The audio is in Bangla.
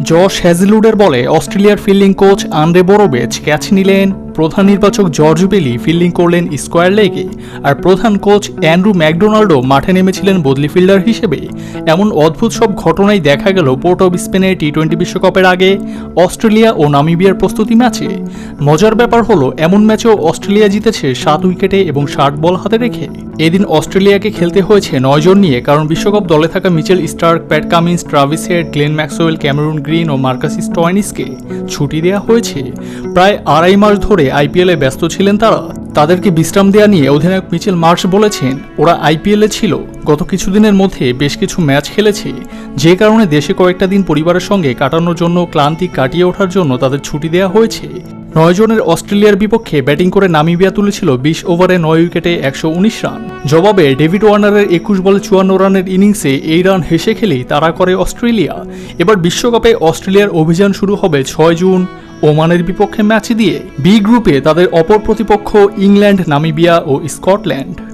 জশ হ্যাজলুডের বলে অস্ট্রেলিয়ার fielding coach Andre Borovec catch নিলেন প্রধান নির্বাচক জর্জ বেলি ফিল্ডিং করলেন স্কোয়ার লেগে, আর প্রধান কোচ অ্যান্ড্রু ম্যাকডোনাল্ডো মাঠে নেমেছিলেন বদলি ফিল্ডার হিসেবে। এমন অদ্ভুত সব ঘটনাই দেখা গেল পোর্ট অফ স্পেনের টি টোয়েন্টি বিশ্বকাপের আগে, অস্ট্রেলিয়া ও নামিবিয়ার প্রস্তুতি ম্যাচে। মজার ব্যাপার হলো, এমন ম্যাচেও অস্ট্রেলিয়া জিতেছে সাত উইকেটে এবং ষাট বল হাতে রেখে। এদিন অস্ট্রেলিয়াকে খেলতে হয়েছে নয়জন নিয়ে, কারণ বিশ্বকাপ দলে থাকা Mitchell Starc, Pat Cummins, Travis Head, Glenn Maxwell, Cameron Green ও মার্কাস স্টয়নিসকে ছুটি দেওয়া হয়েছে। প্রায় আড়াই মাস ধরে আইপিএলে ব্যস্ত ছিলেন তারা। তাদেরকে বিশ্রাম দেওয়া নিয়ে অধিনায়ক মিচেল মার্চ বলেছেন, ওরা আইপিএলে ছিল। গত কিছুদিনের মধ্যে বেশ কিছু ম্যাচ খেলেছে। যে কারণে দেশে কয়েকটা দিন পরিবারের সঙ্গে কাটানোর জন্য ক্লান্তি কাটিয়ে ওঠার জন্য তাদের ছুটি দেওয়া হয়েছে। নয় জনের অস্ট্রেলিয়ার বিপক্ষে ব্যাটিং করে নামিবিয়া তুলেছিল বিশ ওভারে নয় উইকেটে একশো উনিশ রান। জবাবে ডেভিড ওয়ার্নারের একুশ বলে চুয়ান্ন রানের ইনিংসে এই রান হেসে খেলেই তারা করে অস্ট্রেলিয়া। এবার বিশ্বকাপে অস্ট্রেলিয়ার অভিযান শুরু হবে ছয় জুন ওমানের বিপক্ষে ম্যাচ দিয়ে বি গ্রুপে তাদের অপর প্রতিপক্ষ ইংল্যান্ড নামিবিয়া ও স্কটল্যান্ড।